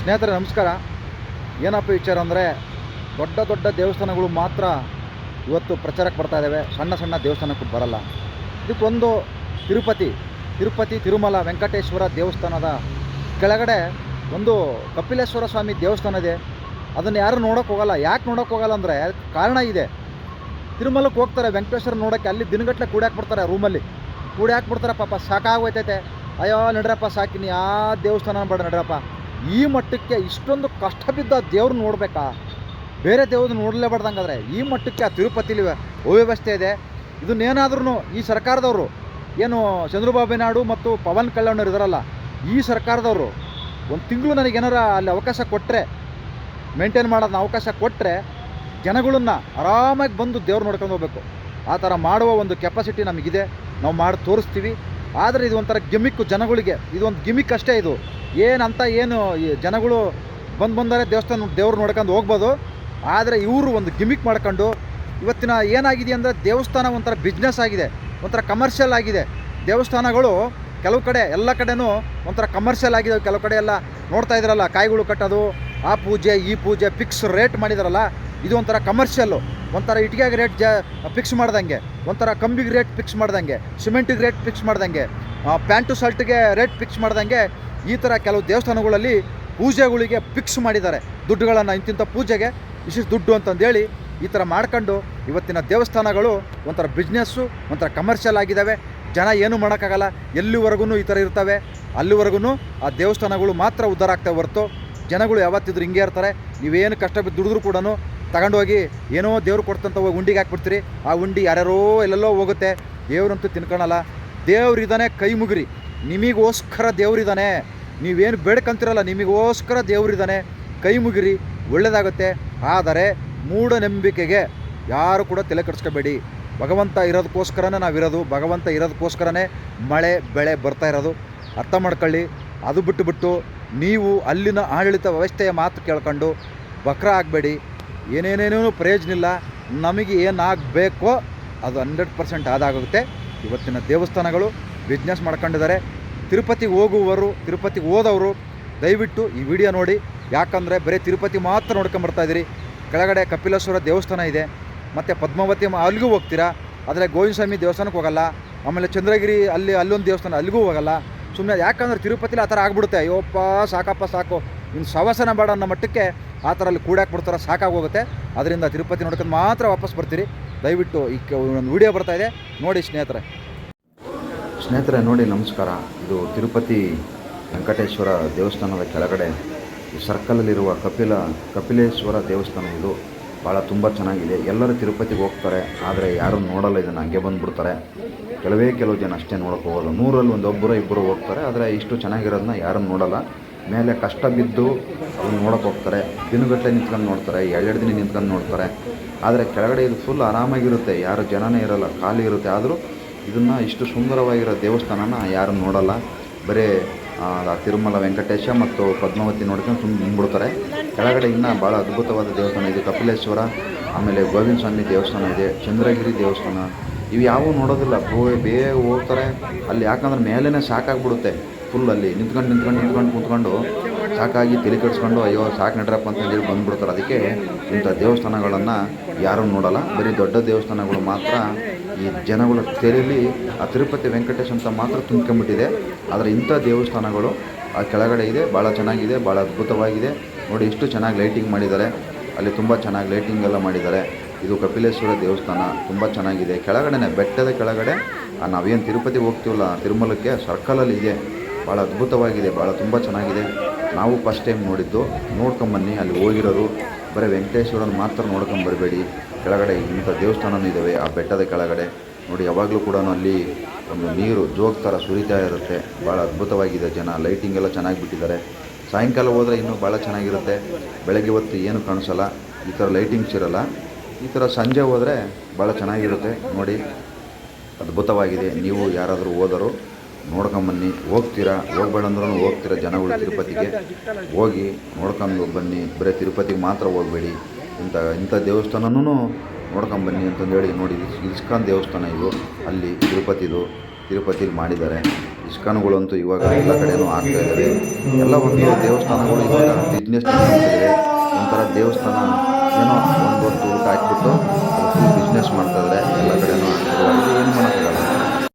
ಸ್ನೇಹಿತರೆ, ನಮಸ್ಕಾರ. ಏನಪ್ಪ ವಿಚಾರ ಅಂದರೆ, ದೊಡ್ಡ ದೊಡ್ಡ ದೇವಸ್ಥಾನಗಳು ಮಾತ್ರ ಇವತ್ತು ಪ್ರಚಾರಕ್ಕೆ ಬರ್ತಾ ಇದ್ದಾವೆ ಸಣ್ಣ ಸಣ್ಣ ದೇವಸ್ಥಾನಕ್ಕೂ ಬರಲ್ಲ. ಇದಕ್ಕೊಂದು ತಿರುಪತಿ ತಿರುಪತಿ ತಿರುಮಲ ವೆಂಕಟೇಶ್ವರ ದೇವಸ್ಥಾನದ ಕೆಳಗಡೆ ಒಂದು ಕಪಿಲೇಶ್ವರ ಸ್ವಾಮಿ ದೇವಸ್ಥಾನ ಇದೆ. ಅದನ್ನು ಯಾರು ನೋಡೋಕೆ ಹೋಗಲ್ಲ. ಯಾಕೆ ನೋಡೋಕೆ ಹೋಗಲ್ಲ ಅಂದರೆ, ಕಾರಣ ಇದೆ. ತಿರುಮಲಕ್ಕೆ ಹೋಗ್ತಾರೆ, ವೆಂಕಟೇಶ್ವರ ನೋಡೋಕ್ಕೆ ಅಲ್ಲಿ ದಿನಗಟ್ಟಲೆ ಕೂಡಿ ಹಾಕ್ಬಿಡ್ತಾರೆ ರೂಮಲ್ಲಿ. ಕೂಡಿ ಹಾಕ್ಬಿಡ್ತಾರೆ ಪಾಪ ಸಾಕಾಗೋಯ್ತೈತೆ ಅಯ್ಯೋ, ನಡ್ರಪ್ಪ, ಸಾಕಿನಿ. ಆ ದೇವಸ್ಥಾನ ಬೇಡ ನಡ್ರಪ್ಪ. ಈ ಮಟ್ಟಕ್ಕೆ ಇಷ್ಟೊಂದು ಕಷ್ಟ ಬಿದ್ದ ದೇವ್ರು ನೋಡಬೇಕಾ? ಬೇರೆ ದೇವ್ರು ನೋಡಲೇಬಾರ್ದಂಗಾದ್ರೆ ಈ ಮಟ್ಟಕ್ಕೆ ಆ ತಿರುಪತಿಲಿ ಅವ್ಯವಸ್ಥೆ ಇದೆ. ಇದನ್ನೇನಾದ್ರೂ ಈ ಸರ್ಕಾರದವರು, ಏನು ಚಂದ್ರಬಾಬು ನಾಯ್ಡು ಮತ್ತು ಪವನ್ ಕಲ್ಯಾಣ್ ಇದಾರಲ್ಲ, ಈ ಸರ್ಕಾರದವರು ಒಂದು ತಿಂಗಳು ನನಗೆ ಏನಾರ ಅಲ್ಲಿ ಅವಕಾಶ ಕೊಟ್ಟರೆ ಮೇಂಟೈನ್ ಮಾಡೋದನ್ನ ಅವಕಾಶ ಕೊಟ್ಟರೆ ಜನಗಳನ್ನ ಆರಾಮಾಗಿ ಬಂದು ದೇವ್ರು ನೋಡ್ಕೊಂಡು ಹೋಗ್ಬೇಕು. ಆ ಥರ ಮಾಡುವ ಒಂದು ಕೆಪಾಸಿಟಿ ನಮಗಿದೆ. ನಾವು ಮಾಡಿ, ತೋರಿಸ್ತೀವಿ. ಆದರೆ ಇದು ಒಂಥರ ಗಿಮಿಕ್ಕು ಜನಗಳಿಗೆ. ಇದು ಒಂದು ಗಿಮಿಕ್ ಅಷ್ಟೇ ಇದು. ಏನಂತ ಏನು ಜನಗಳು ಬಂದು ಬಂದರೆ ದೇವಸ್ಥಾನ ದೇವ್ರು ನೋಡ್ಕೊಂಡು ಹೋಗ್ಬೋದು. ಆದರೆ ಇವರು ಒಂದು ಗಿಮಿಕ್ ಮಾಡ್ಕೊಂಡು ಇವತ್ತಿನ ಏನಾಗಿದೆ ಅಂದರೆ ದೇವಸ್ಥಾನ ಒಂಥರ ಬಿಸ್ನೆಸ್ ಆಗಿದೆ. ಒಂಥರ ಕಮರ್ಷಿಯಲ್ ಆಗಿದೆ. ದೇವಸ್ಥಾನಗಳು ಕೆಲವು ಕಡೆ ಎಲ್ಲ ಕಡೆನೂ ಒಂಥರ ಕಮರ್ಷಿಯಲ್ ಆಗಿದೆ. ಕೆಲವು ಕಡೆ ಎಲ್ಲ ನೋಡ್ತಾ ಇದ್ರಲ್ಲ, ಕಾಯಿಗಳು ಕಟ್ಟೋದು, ಆ ಪೂಜೆ, ಈ ಪೂಜೆ ಫಿಕ್ಸ್ ರೇಟ್ ಮಾಡಿದಾರಲ್ಲ, ಇದು ಒಂಥರ ಕಮರ್ಷಿಯಲ್ಲು ಒಂಥರ ಇಟ್ಟಿಗೆಗೆ ರೇಟ್ ಜ ಫಿಕ್ಸ್ ಮಾಡ್ದಂಗೆ, ಒಂಥರ ಕಂಬಿಗೆ ರೇಟ್ ಫಿಕ್ಸ್ ಮಾಡ್ದಂಗೆ ಸಿಮೆಂಟಿಗೆ ರೇಟ್ ಫಿಕ್ಸ್ ಮಾಡ್ದಂಗೆ ಪ್ಯಾಂಟು ಶರ್ಟ್ಗೆ ರೇಟ್ ಫಿಕ್ಸ್ ಮಾಡ್ದಂಗೆ ಈ ಥರ ಕೆಲವು ದೇವಸ್ಥಾನಗಳಲ್ಲಿ ಪೂಜೆಗಳಿಗೆ ಫಿಕ್ಸ್ ಮಾಡಿದ್ದಾರೆ. ದುಡ್ಡುಗಳನ್ನು ಇಂತಿಂಥ ಪೂಜೆಗೆ ಇಷ್ಟು ದುಡ್ಡು ಅಂತಂದೇಳಿ ಈ ಥರ ಮಾಡ್ಕೊಂಡು ಇವತ್ತಿನ ದೇವಸ್ಥಾನಗಳು ಒಂಥರ ಬಿಸ್ನೆಸ್ಸು ಒಂಥರ ಕಮರ್ಷಿಯಲ್ ಆಗಿದ್ದಾವೆ. ಜನ ಏನು ಮಾಡೋಕ್ಕಾಗಲ್ಲ. ಎಲ್ಲಿವರೆಗೂ ಈ ಥರ ಇರ್ತವೆ. ಅಲ್ಲಿವರೆಗೂ ಆ ದೇವಸ್ಥಾನಗಳು ಮಾತ್ರ ಉದ್ಧಾರ ಆಗ್ತವೆ ಹೊರತು. ಜನಗಳು ಯಾವತ್ತಿದ್ರು ಹಿಂಗೆ ಇರ್ತಾರೆ. ನೀವೇನು ಕಷ್ಟ ಬಿದ್ದು ದುಡಿದ್ರು ಕೂಡ ತಗೊಂಡೋಗಿ ಏನೋ ದೇವ್ರು ಕೊಡ್ತಂತ ಹೋಗಿ ಉಂಡಿಗೆ ಹಾಕ್ಬಿಡ್ತೀರಿ. ಆ ಉಂಡಿ ಯಾರ್ಯಾರೋ ಎಲ್ಲೆಲ್ಲೋ ಹೋಗುತ್ತೆ. ದೇವ್ರಂತೂ ತಿನ್ಕೊಳಲ್ಲ. ದೇವ್ರಿದ್ದಾನೆ ಕೈ ಮುಗಿರಿ. ನಿಮಗೋಸ್ಕರ ದೇವ್ರಿದ್ದಾನೆ ನೀವೇನು ಬೇಡ್ಕಂತಿರಲ್ಲ, ನಿಮಗೋಸ್ಕರ ದೇವ್ರಿದ್ದಾನೆ ಕೈ ಮುಗಿರಿ ಒಳ್ಳೆಯದಾಗುತ್ತೆ ಆದರೆ ಮೂಢನಂಬಿಕೆಗೆ ಯಾರು ಕೂಡ ತಲೆ ಕೆಡಿಸ್ಕೋಬೇಡಿ. ಭಗವಂತ ಇರೋದಕ್ಕೋಸ್ಕರನೇ ನಾವಿರೋದು. ಭಗವಂತ ಇರೋದಕ್ಕೋಸ್ಕರನೇ ಮಳೆ, ಬೆಳೆ ಬರ್ತಾ ಇರೋದು. ಅರ್ಥ ಮಾಡ್ಕೊಳ್ಳಿ. ಅದು ಬಿಟ್ಟು ಬಿಟ್ಟು ನೀವು ಅಲ್ಲಿನ ಆಡಳಿತ ವ್ಯವಸ್ಥೆಯ ಮಾತು ಕೇಳ್ಕೊಂಡು ಬಕ್ರ ಆಗಬೇಡಿ. ಏನೇನೇನೂ ಪ್ರಯೋಜನ ಇಲ್ಲ ನಮಗೆ ಏನಾಗಬೇಕೋ ಅದು ಹಂಡ್ರೆಡ್ ಪರ್ಸೆಂಟ್ ಆದಾಗುತ್ತೆ. ಇವತ್ತಿನ ದೇವಸ್ಥಾನಗಳು ಬಿಸ್ನೆಸ್ ಮಾಡ್ಕೊಂಡಿದ್ದಾರೆ. ತಿರುಪತಿಗೆ ಹೋಗುವವರು ತಿರುಪತಿಗೆ ಹೋದವರು, ದಯವಿಟ್ಟು ಈ ವಿಡಿಯೋ ನೋಡಿ. ಯಾಕಂದರೆ ಬರೀ ತಿರುಪತಿ ಮಾತ್ರ ನೋಡ್ಕೊಂಬರ್ತಾ ಇದ್ದೀರಿ. ಕೆಳಗಡೆ ಕಪಿಲೇಶ್ವರ ದೇವಸ್ಥಾನ ಇದೆ. ಮತ್ತು ಪದ್ಮಾವತಿ ಅಲ್ಲಿಗೂ ಹೋಗ್ತೀರಾ? ಆದರೆ ಗೋವಿಂದ ಸ್ವಾಮಿ ದೇವಸ್ಥಾನಕ್ಕೆ ಹೋಗಲ್ಲ. ಆಮೇಲೆ ಚಂದ್ರಗಿರಿ ಅಲ್ಲಿ ಅಲ್ಲೊಂದು ದೇವಸ್ಥಾನ ಅಲ್ಲಿಗೂ ಹೋಗಲ್ಲ. ಸುಮ್ಮನೆ ಯಾಕಂದ್ರೆ ತಿರುಪತಿಲಿ ಆ ಥರ ಆಗ್ಬಿಡುತ್ತೆ. ಅಯ್ಯೋಪ್ಪ, ಸಾಕಪ್ಪ, ಸಾಕು. ಇನ್ನು ಸವಾಸನ ಬೇಡ ಅನ್ನೋ ಮಟ್ಟಕ್ಕೆ ಆ ಥರ ಅಲ್ಲಿ ಸಾಕಾಗಿ ಸಾಕಾಗೋಗುತ್ತೆ. ಅದರಿಂದ ತಿರುಪತಿ ನೋಡ್ಕೊಂಡು ಮಾತ್ರ ವಾಪಸ್ ಬರ್ತೀರಿ. ದಯವಿಟ್ಟು ಈ ಒಂದು ವಿಡಿಯೋ ಬರ್ತಾ ಇದೆ. ನೋಡಿ ಸ್ನೇಹಿತರೆ. ಸ್ನೇಹಿತರೆ, ನೋಡಿ ನಮಸ್ಕಾರ. ಇದು ತಿರುಪತಿ ವೆಂಕಟೇಶ್ವರ ದೇವಸ್ಥಾನದ ಕೆಳಗಡೆ ಈ ಸರ್ಕಲಲ್ಲಿರುವ ಕಪಿಲ, ಕಪಿಲೇಶ್ವರ ದೇವಸ್ಥಾನ ಇದು. ಭಾಳ ತುಂಬ ಚೆನ್ನಾಗಿದೆ. ಎಲ್ಲರೂ ತಿರುಪತಿಗೆ ಹೋಗ್ತಾರೆ. ಆದರೆ ಯಾರೂ ನೋಡಲ್ಲ, ಇದನ್ನು ಹಂಗೆ ಬಂದುಬಿಡ್ತಾರೆ. ಕೆಲವೇ ಕೆಲವು ಜನ ಅಷ್ಟೇ ನೋಡೋಕೆ ಹೋಗೋದು ನೂರಲ್ಲಿ ಒಂದು ಒಬ್ಬರು ಇಬ್ಬರು ಹೋಗ್ತಾರೆ. ಆದರೆ ಇಷ್ಟು ಚೆನ್ನಾಗಿರೋದನ್ನ ಯಾರೂ ನೋಡಲ್ಲ. ಮೇಲೆ ಕಷ್ಟ ಬಿದ್ದು ಅವ್ರು ನೋಡೋಕೆ ಹೋಗ್ತಾರೆ. ದಿನಗಟ್ಟಲೆ ನಿಂತ್ಕೊಂಡು ನೋಡ್ತಾರೆ, ಎರಡೆರಡು ದಿನ ನಿಂತ್ಕೊಂಡು ನೋಡ್ತಾರೆ. ಆದರೆ ಕೆಳಗಡೆ ಇದು ಫುಲ್ ಆರಾಮಾಗಿರುತ್ತೆ. ಯಾರು ಜನನೇ ಇರಲ್ಲ, ಖಾಲಿ ಇರುತ್ತೆ. ಆದರೂ ಇದನ್ನು ಇಷ್ಟು ಸುಂದರವಾಗಿರೋ ದೇವಸ್ಥಾನನ ಯಾರು ನೋಡಲ್ಲ. ಬರೀ ತಿರುಮಲ ವೆಂಕಟೇಶ ಮತ್ತು ಪದ್ಮಾವತಿ ನೋಡ್ಕೊಂಡು ಸುಮ್ಮನೆ ನಿಂತ್ಬಿಡ್ತಾರೆ. ಕೆಳಗಡೆ ಇನ್ನೂ ಭಾಳ ಅದ್ಭುತವಾದ ದೇವಸ್ಥಾನ ಇದೆ. ಕಪಿಲೇಶ್ವರ, ಆಮೇಲೆ ಗೋವಿಂದ ಸ್ವಾಮಿ ದೇವಸ್ಥಾನ ಇದೆ, ಚಂದ್ರಗಿರಿ ದೇವಸ್ಥಾನ ಇವು ಯಾವೂ ನೋಡೋದಿಲ್ಲ. ಬೇಗ ಹೋಗ್ತಾರೆ. ಅಲ್ಲಿ ಯಾಕಂದ್ರೆ ಮೇಲೇ ಸಾಕಾಗ್ಬಿಡುತ್ತೆ. ಫುಲ್ ಅಲ್ಲಿ ನಿಂತ್ಕೊಂಡು ನಿಂತ್ಕೊಂಡು ನಿಂತ್ಕೊಂಡು ಕೂತ್ಕೊಂಡು ಸಾಕಾಗಿ ತಲೆ ಕೆಡಿಸ್ಕೊಂಡು, ಅಯ್ಯೋ, ಸಾಕು ನಡ್ರಪ್ಪ ಅಂತ ಹೇಳಿ ಬಂದ್ಬಿಡ್ತಾರೆ. ಅದಕ್ಕೆ ಇಂಥ ದೇವಸ್ಥಾನಗಳನ್ನು ಯಾರೂ ನೋಡಲ್ಲ. ಬರೀ ದೊಡ್ಡ ದೇವಸ್ಥಾನಗಳು ಮಾತ್ರ. ಈ ಜನಗಳ ತೆರೆಯಲ್ಲಿ ಆ ತಿರುಪತಿ ವೆಂಕಟೇಶ್ ಅಂತ ಮಾತ್ರ ತುಂಬ್ಕೊಂಬಿಟ್ಟಿದೆ ಆದರೆ ಇಂಥ ದೇವಸ್ಥಾನಗಳು ಆ ಕೆಳಗಡೆ ಇದೆ. ಭಾಳ ಚೆನ್ನಾಗಿದೆ. ಭಾಳ ಅದ್ಭುತವಾಗಿದೆ. ನೋಡಿ ಎಷ್ಟು ಚೆನ್ನಾಗಿ ಲೈಟಿಂಗ್ ಮಾಡಿದ್ದಾರೆ. ಅಲ್ಲಿ ತುಂಬ ಚೆನ್ನಾಗಿ ಲೈಟಿಂಗ್ ಎಲ್ಲ ಮಾಡಿದ್ದಾರೆ. ಇದು ಕಪಿಲೇಶ್ವರ ದೇವಸ್ಥಾನ. ತುಂಬ ಚೆನ್ನಾಗಿದೆ. ಕೆಳಗಡೆನೆ, ಬೆಟ್ಟದ ಕೆಳಗಡೆ ನಾವೇನು ತಿರುಪತಿ ಹೋಗ್ತೀವಲ್ಲ, ತಿರುಮಲಕ್ಕೆ ಸರ್ಕಲಲ್ಲಿ ಇದೆ. ಭಾಳ ಅದ್ಭುತವಾಗಿದೆ ಭಾಳ ತುಂಬ ಚೆನ್ನಾಗಿದೆ. ನಾವು ಫಸ್ಟ್ ಟೈಮ್ ನೋಡಿದ್ದು. ನೋಡ್ಕೊಂಬನ್ನಿ, ಅಲ್ಲಿ ಹೋಗಿರೋರು. ಬರೀ ವೆಂಕಟೇಶ್ವರನ ಮಾತ್ರ ನೋಡ್ಕೊಂಬರಬೇಡಿ ಕೆಳಗಡೆ ಇಂಥ ದೇವಸ್ಥಾನವೂ ಇದ್ದಾವೆ ಆ ಬೆಟ್ಟದ ಕೆಳಗಡೆ. ನೋಡಿ, ಯಾವಾಗಲೂ ಕೂಡ ಅಲ್ಲಿ ಒಂದು ನೀರು ಜೋಗ ಥರ ಸುರಿತಾ ಇರುತ್ತೆ. ಭಾಳ ಅದ್ಭುತವಾಗಿದೆ ಜನ. ಲೈಟಿಂಗ್ ಎಲ್ಲ ಚೆನ್ನಾಗಿ ಬಿಟ್ಟಿದ್ದಾರೆ. ಸಾಯಂಕಾಲ ಹೋದರೆ ಇನ್ನೂ ಭಾಳ ಚೆನ್ನಾಗಿರುತ್ತೆ. ಬೆಳಗ್ಗೆ ಹೊತ್ತು ಏನು ಕಾಣಿಸಲ್ಲ. ಈ ಥರ ಲೈಟಿಂಗ್ಸ್ ಇರಲ್ಲ. ಈ ಥರ ಸಂಜೆ ಹೋದರೆ ಭಾಳ ಚೆನ್ನಾಗಿರುತ್ತೆ ನೋಡಿ. ಅದ್ಭುತವಾಗಿದೆ. ನೀವು ಯಾರಾದರೂ ಹೋದರೂ ನೋಡ್ಕೊಂಬನ್ನಿ. ಹೋಗ್ತೀರಾ? ಹೋಗ್ಬೇಡ ಅಂದ್ರೂ ಹೋಗ್ತೀರಾ ಜನಗಳು ತಿರುಪತಿಗೆ? ಹೋಗಿ ನೋಡ್ಕೊಂಡು ಬನ್ನಿ. ಬರೀ ತಿರುಪತಿಗೆ ಮಾತ್ರ ಹೋಗಬೇಡಿ. ಇಂಥ ಇಂಥ ದೇವಸ್ಥಾನನೂ ನೋಡ್ಕೊಂಬನ್ನಿ ಅಂತಂದೇಳಿ ನೋಡಿ. ಇಸ್- ಇಸ್ಕಾನ್ ದೇವಸ್ಥಾನ ಇದು. ಅಲ್ಲಿ ತಿರುಪತಿದು, ತಿರುಪತಿಲಿ ಮಾಡಿದ್ದಾರೆ. ಇಸ್ಕಾನ್ಗಳಂತೂ ಇವಾಗ ಎಲ್ಲ ಕಡೆಯೂ ಆಗ್ತಾ ಇದ್ದಾವೆ ಎಲ್ಲ ಒಂದು ದೇವಸ್ಥಾನಗಳು ಇವಾಗ ಬಿಸ್ನೆಸ್ ಒಂಥರ ದೇವಸ್ಥಾನ ಏನೋ ಒಂದು ಹಾಕ್ಬಿಟ್ಟು ಫುಲ್ ಬಿಸ್ನೆಸ್ ಮಾಡ್ತಾಯಿದ್ದಾರೆ ಎಲ್ಲ ಕಡೆನೂ ಏನು ಮಾಡೋಕ್ಕೆ